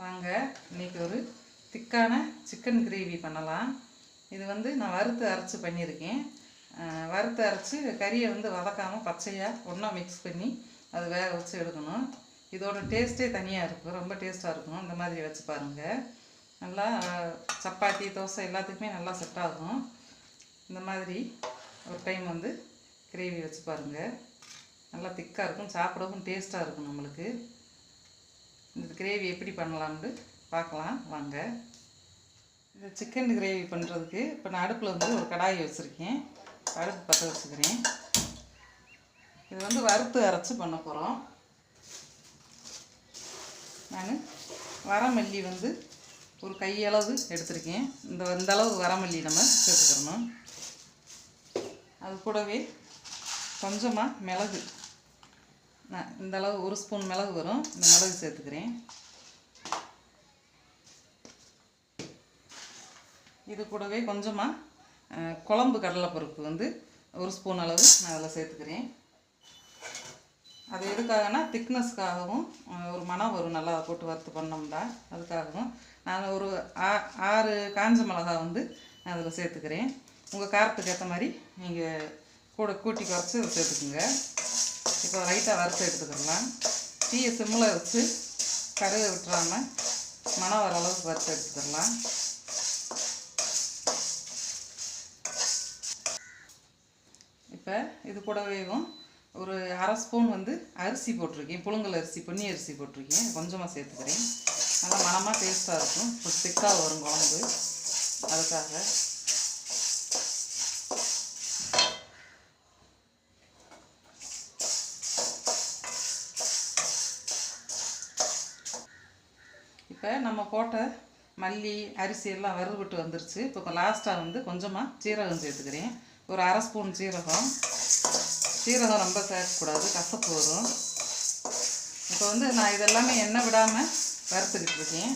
வாங்க இன்னைக்கு ஒரு திக்கான சிக்கன் கிரேவி பண்ணலாம். இது வந்து நான் வறுத்து அரைச்சி பண்ணியிருக்கேன். வறுத்து அரைச்சி கறியை வந்து வதக்காமல் பச்சையாக ஒன்றா மிக்ஸ் பண்ணி அது வேக வச்சு எடுக்கணும். இதோட டேஸ்ட்டே தனியாக இருக்கும் ரொம்ப டேஸ்ட்டாக இருக்கும். இந்த மாதிரி வச்சு பாருங்கள் நல்லா சப்பாத்தி தோசை எல்லாத்துக்குமே நல்லா செட் ஆகும். இந்த மாதிரி ஒரு டைம் வந்து கிரேவி வச்சு பாருங்கள் நல்லா திக்காக இருக்கும் சாப்பிடவும் டேஸ்ட்டாக இருக்கும் நம்மளுக்கு. இந்த கிரேவி எப்படி பண்ணலாம்னு பார்க்கலாம். வாங்க. இந்த சிக்கன் கிரேவி பண்ணுறதுக்கு இப்போ நான் அடுப்பில் வந்து ஒரு கடாயை வச்சுருக்கேன். அடுப்பு பற்ற வச்சுக்கிறேன். இது வந்து வறுத்து அரைச்சி பண்ண போகிறோம் நான் வரமல்லி வந்து ஒரு கையளவு எடுத்திருக்கேன். இந்த இந்த அளவு வரமல்லி நம்ம சேர்த்துக்கிறணும் அது கூடவே கொஞ்சமாக மிளகு. நான் இந்த அளவு ஒரு ஸ்பூன் மிளகு வரும். இந்த மிளகு சேர்த்துக்கிறேன். இது கூடவே கொஞ்சமாக குழம்பு கடலைப்பருப்பு வந்து ஒரு ஸ்பூன் அளவு நான் அதில் சேர்த்துக்கிறேன். அது எதுக்காகனா திக்னஸ்க்காகவும் ஒரு மனம் வரும் நல்லா போட்டு வறுத்து பண்ணோம்னா அதுக்காகவும். நான் ஒரு ஆ- ஆறு காஞ்ச மிளகா வந்து நான் அதில் சேர்த்துக்கிறேன். உங்கள் காரத்துக்கு ஏற்ற மாதிரி நீங்கள் கூட கூட்டி குறைச்சி அதை சேர்த்துக்குங்க. இப்போ லைட்டாக வறுத்து எடுத்துக்கிடலாம் தீயை சிம்மில் வச்சு கருக விட்டுறாமல் மனம் வர அளவுக்கு வறுத்து எடுத்துக்கிடலாம் இப்போ இது கூடவேவும் ஒரு அரை ஸ்பூன் வந்து அரிசி போட்டிருக்கேன். புழுங்கல் அரிசி பொன்னி அரிசி போட்டிருக்கேன். கொஞ்சமாக சேர்த்துக்கிறேன். நல்லா மனமாக டேஸ்ட்டாக இருக்கும். கொஞ்சம் திக்காக வரும் குழம்பு. அதுக்காக போட்ட மல்லி அரிசி எல்லாம் வறுவிட்டு வந்துருச்சு. இப்போ லாஸ்ட்டாக வந்து கொஞ்சமாக சீரகம் சேர்த்துக்கிறேன். ஒரு அரை ஸ்பூன் சீரகம். சீரகம் ரொம்ப சேர்க்கக்கூடாது கசப்பு வரும். இப்போ வந்து நான் இதெல்லாமே எண்ணெய் விடாமல் வறுத்துக்கிட்டு இருக்கேன்.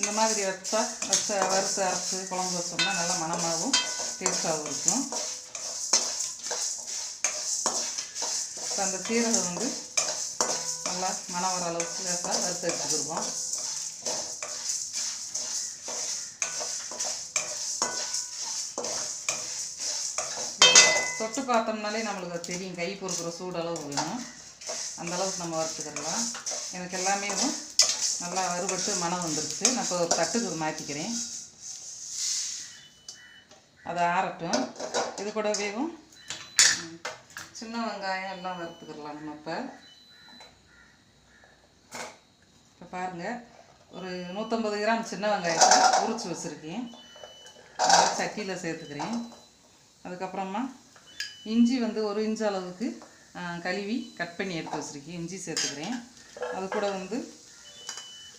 இந்த மாதிரி வச்சா வச்ச வறுத்து அரைச்சி குழம்பு வச்சோம்னா நல்லா மனமாகவும் டேஸ்ட்டாகவும் இருக்கும். இப்போ அந்த சீரகம் வந்து நல்லா மனம் வர அளவுக்கு லேசாக வறுத்து எடுத்துக்கிடுவோம். தொட்டு பார்த்தோம்னாலே நம்மளுக்கு அது தெரியும். கை பொறுக்கிற சூடளவு வேணும். அந்த அளவுக்கு நம்ம வறுத்துக்கிடலாம். எனக்கு எல்லாமே நல்லா வறுபட்டு மனம் வந்துருச்சு. நான் இப்போ ஒரு தட்டுக்கு மாற்றிக்கிறேன் அதை ஆறட்டும். இது கூடவேவும் வேகும் சின்ன வெங்காயம் எல்லாம் வறுத்துக்கிடலாம் நம்ம இப்போ. இப்போ பாருங்கள் ஒரு நூற்றம்பது கிராம் சின்ன வெங்காயத்தை உரிச்சு வச்சுருக்கேன். அதை சட்டியில் சேர்த்துக்கிறேன். அதுக்கப்புறமா இஞ்சி வந்து ஒரு இன்ச்சு அளவுக்கு கழுவி கட் பண்ணி எடுத்து வச்சுருக்கேன். இஞ்சி சேர்த்துக்கிறேன். அது கூட வந்து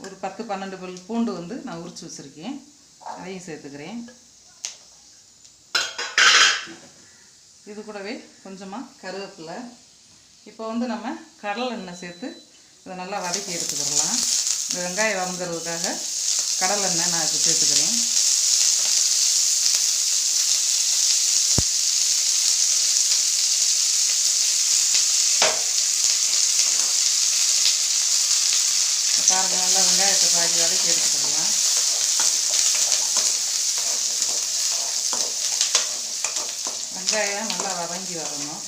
ஒரு பத்து பன்னெண்டு பல் பூண்டு வந்து நான் உரித்து வச்சுருக்கேன். அதையும் சேர்த்துக்கிறேன். இது கூடவே கொஞ்சமாக கருவேப்பிலை. இப்போ வந்து நம்ம கடலை எண்ணெய் சேர்த்து இதை நல்லா வதக்கி எடுத்துக்கிடலாம் இந்த வெங்காயம் வதங்குறதுக்காக கடலெண்ணெய் நான் இப்போ சேர்த்துக்கிறேன். இப்ப பாருங்க நல்லா வெங்காயத்தை பாதி வதக்கி எடுத்துக்கிடலாம் வெங்காயம் நல்லா வதங்கி வரணும்.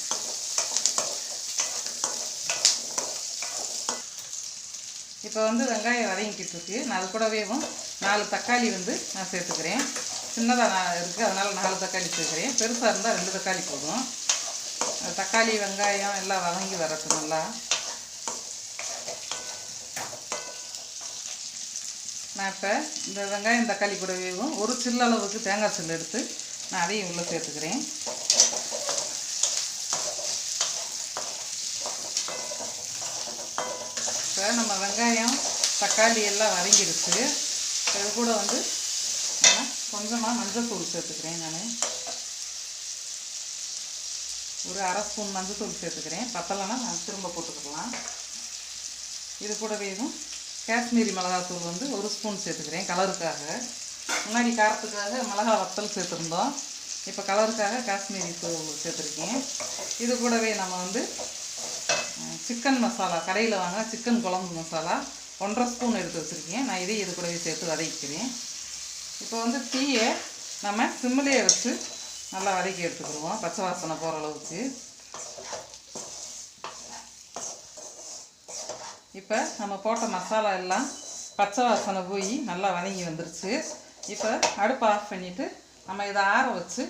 இப்போ வந்து வெங்காயம் வதங்கிக்கிட்டு இருக்கு. நான் அது கூடவேவும் நாலு தக்காளி வந்து நான் சேர்த்துக்கிறேன். சின்னதாக நான் இருக்குது அதனால் நாலு தக்காளி சேர்க்குறேன் பெருசாக இருந்தால் ரெண்டு தக்காளி போதும். தக்காளி வெங்காயம் எல்லாம் வதங்கி வரட்டும் நல்லா. நான் இப்போ இந்த வெங்காயம் தக்காளி கூடவேவும் ஒரு சில்லளவுக்கு தேங்காய் சில்லு எடுத்து நான் அதையும் உள்ளே சேர்த்துக்கிறேன். இப்போ நம்ம வெங்காயம் தக்காளி எல்லாம் வதங்கிடுச்சு. இப்ப இது கூட வந்து நான் கொஞ்சமாக மஞ்சள்தூள் சேர்த்துக்கிறேன் நான். ஒரு அரை ஸ்பூன் மஞ்சள்தூள் சேர்த்துக்கிறேன். பத்தலைன்னா நான் திரும்ப போட்டுக்கலாம். இது கூடவேவும் காஷ்மீரி மிளகாத்தூள் வந்து ஒரு ஸ்பூன் சேர்த்துக்கிறேன் கலருக்காக. முன்னாடி காரத்துக்காக மிளகா வத்தல் சேர்த்துருந்தோம். இப்போ கலருக்காக காஷ்மீரி தூள் சேர்த்துருக்கேன். இது கூடவே நம்ம வந்து சிக்கன் மசாலா கடையில் வாங்க சிக்கன் குழம்பு மசாலா ஒன்றரை ஸ்பூன் எடுத்து வச்சுருக்கேன். நான் இதையும் இது கூடவே சேர்த்து வதக்கிக்கிறேன். இப்போ வந்து தீயை நம்ம சிம்மிலே வச்சு நல்லா வதக்கி எடுத்துக்கிடுவோம். பச்சை வாசனை போகிற அளவுக்கு. இப்போ நம்ம போட்ட மசாலா எல்லாம் பச்சை வாசனை போய் நல்லா வதங்கி வந்துருச்சு. இப்போ அடுப்பை ஆஃப் பண்ணிவிட்டு நம்ம இதை ஆற வச்சு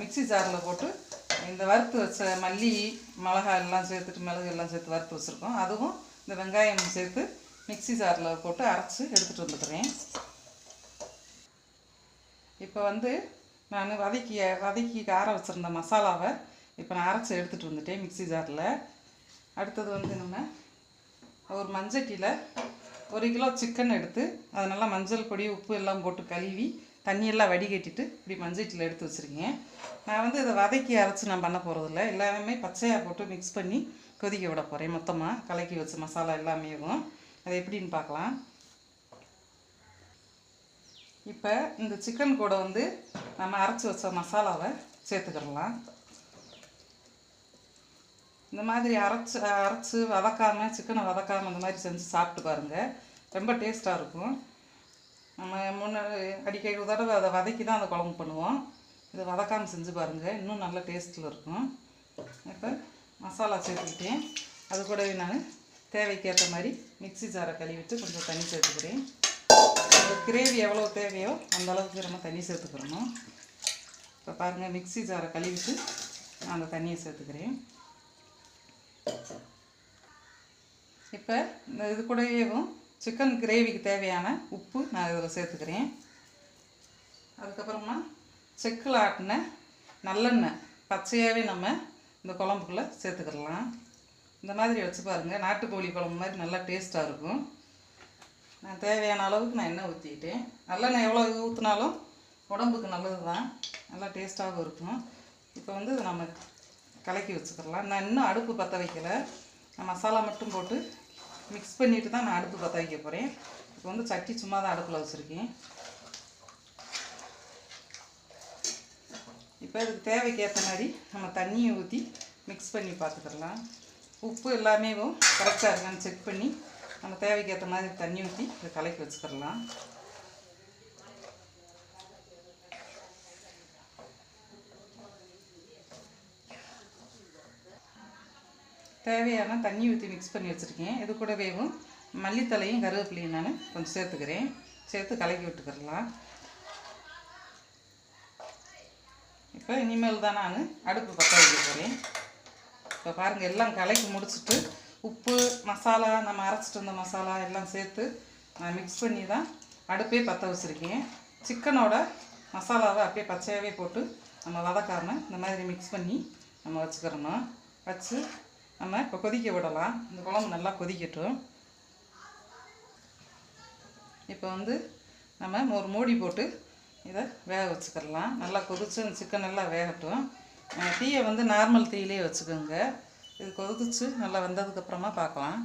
மிக்ஸி ஜாரில் போட்டு இந்த வறுத்து வச்ச மல்லி மிளகாய் எல்லாம் சேர்த்துட்டு மிளகு எல்லாம் சேர்த்து வறுத்து வச்சுருக்கோம். அதுவும் இந்த வெங்காயம் சேர்த்து மிக்ஸி ஜாரில் போட்டு அரைச்சி எடுத்துகிட்டு வந்துக்கிறேன் இப்போ வந்து நான் வதக்கி வதக்கி ஆற வச்சுருந்த மசாலாவை இப்போ நான் அரைச்சி எடுத்துகிட்டு வந்துட்டேன் மிக்ஸி ஜாரில். அடுத்தது வந்து நம்ம ஒரு மஞ்சட்டியில் ஒரு கிலோ சிக்கன் எடுத்து அதை நல்லா மஞ்சள் பொடி உப்பு எல்லாம் போட்டு கழுவி தண்ணியெல்லாம் வடிகட்டிட்டு இப்படி மஞ்சட்டியில் எடுத்து வச்சுருக்கேன் நான் வந்து இதை வதக்கி அரைச்சி நான் பண்ண போகிறதில்ல எல்லாமே பச்சையாக போட்டு மிக்ஸ் பண்ணி கொதிக்க விட போகிறேன் மொத்தமாக கலக்கி வச்ச மசாலா எல்லாமேவும் அது எப்படின்னு பார்க்கலாம். இப்போ இந்த சிக்கன் கூட வந்து நம்ம அரைச்சி வச்ச மசாலாவை சேர்த்துக்கிடலாம். இந்த மாதிரி அரைச்சி அரைச்சி வதக்காமல் சிக்கனை வதக்காமல் இந்த மாதிரி செஞ்சு சாப்பிட்டு பாருங்கள் ரொம்ப டேஸ்ட்டாக இருக்கும். நம்ம முன்ன அடிக்கடி தடவை அதை வதக்கி தான் அந்த குழம்பு பண்ணுவோம். இதை வதக்காமல் செஞ்சு பாருங்கள் இன்னும் நல்ல டேஸ்ட்டில் இருக்கும். இப்போ மசாலா சேர்த்துக்கிட்டேன். அது கூடவே நான் தேவைக்கேற்ற மாதிரி மிக்ஸி ஜாரை கழுவிட்டு கொஞ்சம் தண்ணி சேர்த்துக்கிறேன். கிரேவி எவ்வளோ தேவையோ அந்த அளவுக்கு நம்ம தண்ணி சேர்த்துக்கிறணும். இப்போ பாருங்கள் மிக்ஸி ஜாரை கழுவிட்டு நான் அந்த தண்ணியை சேர்த்துக்கிறேன். இப்போ இந்த இது கூடவேவும் சிக்கன் கிரேவிக்கு தேவையான உப்பு நான் இதில் சேர்த்துக்கிறேன். அதுக்கப்புறமா செக்கில் ஆட்டின நல்லெண்ணெய் பச்சையாகவே நம்ம இந்த குழம்புக்குள்ளே சேர்த்துக்கிடலாம். இந்த மாதிரி வச்சு பாருங்கள் நாட்டுக்கோழி குழம்பு மாதிரி நல்லா டேஸ்ட்டாக இருக்கும். நான் தேவையான அளவுக்கு நான் எண்ணெய் ஊற்றிக்கிட்டேன் நல்லெண்ணெய் எவ்வளோ ஊற்றினாலும் உடம்புக்கு நல்லது தான் நல்லா டேஸ்ட்டாகவும் இருக்கும். இப்போ வந்து நம்ம கலக்கி வச்சுக்கலாம் நான் இன்னும் அடுப்பு பற்ற வைக்கலை. நான் மசாலா மட்டும் போட்டு மிக்ஸ் பண்ணிட்டு தான் நான் அடுப்பு பற்ற வைக்க போகிறேன் இப்போ வந்து சட்டி சும்மா தான் அடுப்பில் வச்சுருக்கேன். இப்போ இதுக்கு தேவைக்கேற்ற மாதிரி நம்ம தண்ணியை ஊற்றி மிக்ஸ் பண்ணி பார்த்துக்கலாம். உப்பு எல்லாமே கரெக்டாக இருக்கான்னு செக் பண்ணி நம்ம தேவைக்கு ஏற்ற மாதிரி தண்ணி ஊற்றி இதை கலக்கி வச்சுக்கிடலாம் தேவையான தண்ணி ஊற்றி மிக்ஸ் பண்ணி வச்சுருக்கேன். இது கூடவேவும் மல்லித்தலையும் கருவேப்பிலையும் நான் கொஞ்சம் சேர்த்துக்கிறேன். சேர்த்து கலக்கி விட்டுக்கிறலாம். இப்போ இனிமேல் தான் நான் அடுப்பு பற்ற வைக்க போகிறேன் இப்போ பாருங்கள் எல்லாம் கலக்கி முடிச்சுட்டு உப்பு மசாலா நம்ம அரைச்சிட்டு வந்த மசாலா எல்லாம் சேர்த்து நான் மிக்ஸ் பண்ணி தான் அடுப்பே பற்ற வச்சுருக்கேன். சிக்கனோட மசாலாவை அப்படியே பச்சையாகவே போட்டு நம்ம வதக்காமல் இந்த மாதிரி மிக்ஸ் பண்ணி நம்ம வச்சுக்கிறணும் வச்சு நம்ம இப்போ கொதிக்க விடலாம். இந்த குழம்பு நல்லா கொதிக்கட்டும். இப்போ வந்து நம்ம ஒரு மூடி போட்டு இதை வேக வச்சுக்கிடலாம். நல்லா கொதிச்சு அந்த சிக்கன் எல்லாம் வேகட்டும். டீயை தீயை வந்து நார்மல் தீயிலே வச்சுக்கோங்க. இது கொதிச்சு நல்லா வெந்ததுக்கப்புறமா பார்க்கலாம்.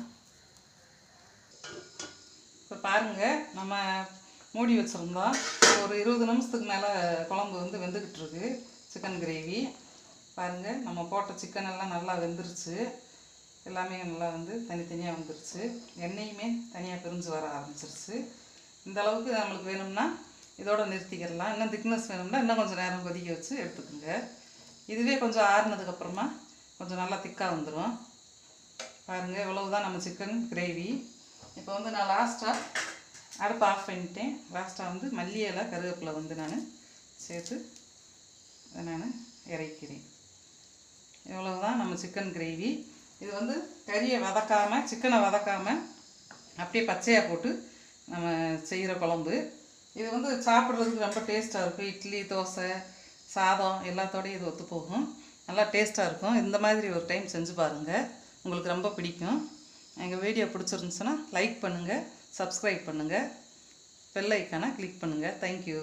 இப்போ பாருங்கள் நம்ம மூடி வச்சுருந்தோம். ஒரு இருபது நிமிஷத்துக்கு மேலே குழம்பு வந்து வெந்துக்கிட்டு இருக்கு. சிக்கன் கிரேவி பாருங்கள் நம்ம போட்ட சிக்கன் எல்லாம் நல்லா வெந்துருச்சு. எல்லாமே நல்லா வந்து தனித்தனியாக வந்துருச்சு. எண்ணெயுமே தனியாக பிரிஞ்சு வர ஆரம்பிச்சிருச்சு. இந்த அளவுக்கு நம்மளுக்கு வேணும்னா இதோட நிறுத்திக்கிடலாம் இன்னும் திக்னஸ் வேணும்னா இன்னும் கொஞ்சம் நேரம் கொதிக்க வச்சு எடுத்துக்கோங்க. இதுவே கொஞ்சம் ஆறுனதுக்கப்புறமா கொஞ்சம் நல்லா திக்காக வந்துடும் பாருங்கள் இவ்வளவுதான் நம்ம சிக்கன் கிரேவி இப்போ வந்து நான் லாஸ்ட்டாக அடுப்பு ஆஃப் பண்ணிட்டேன். லாஸ்ட்டாக வந்து மல்லி இலை கருவேப்பிலை வந்து நான் சேர்த்து அதை நான் இறக்கிறேன் இவ்வளவுதான் நம்ம சிக்கன் கிரேவி இது வந்து கறியை வதக்காமல் சிக்கனை வதக்காமல் அப்படியே பச்சையாக போட்டு நம்ம செய்கிற குழம்பு. இது வந்து சாப்பிட்றதுக்கு ரொம்ப டேஸ்ட்டாக இருக்கும். இட்லி தோசை சாதம் எல்லாத்தோடையும் இது ஒத்து போகும். நல்லா டேஸ்ட்டாக இருக்கும். இந்த மாதிரி ஒரு டைம் செஞ்சு பாருங்கள் உங்களுக்கு ரொம்ப பிடிக்கும். எங்கள் வீடியோ பிடிச்சிருந்துச்சுன்னா லைக் பண்ணுங்கள் சப்ஸ்கிரைப் பண்ணுங்கள் பெல் ஐக்கானை கிளிக் பண்ணுங்கள் தேங்க்யூ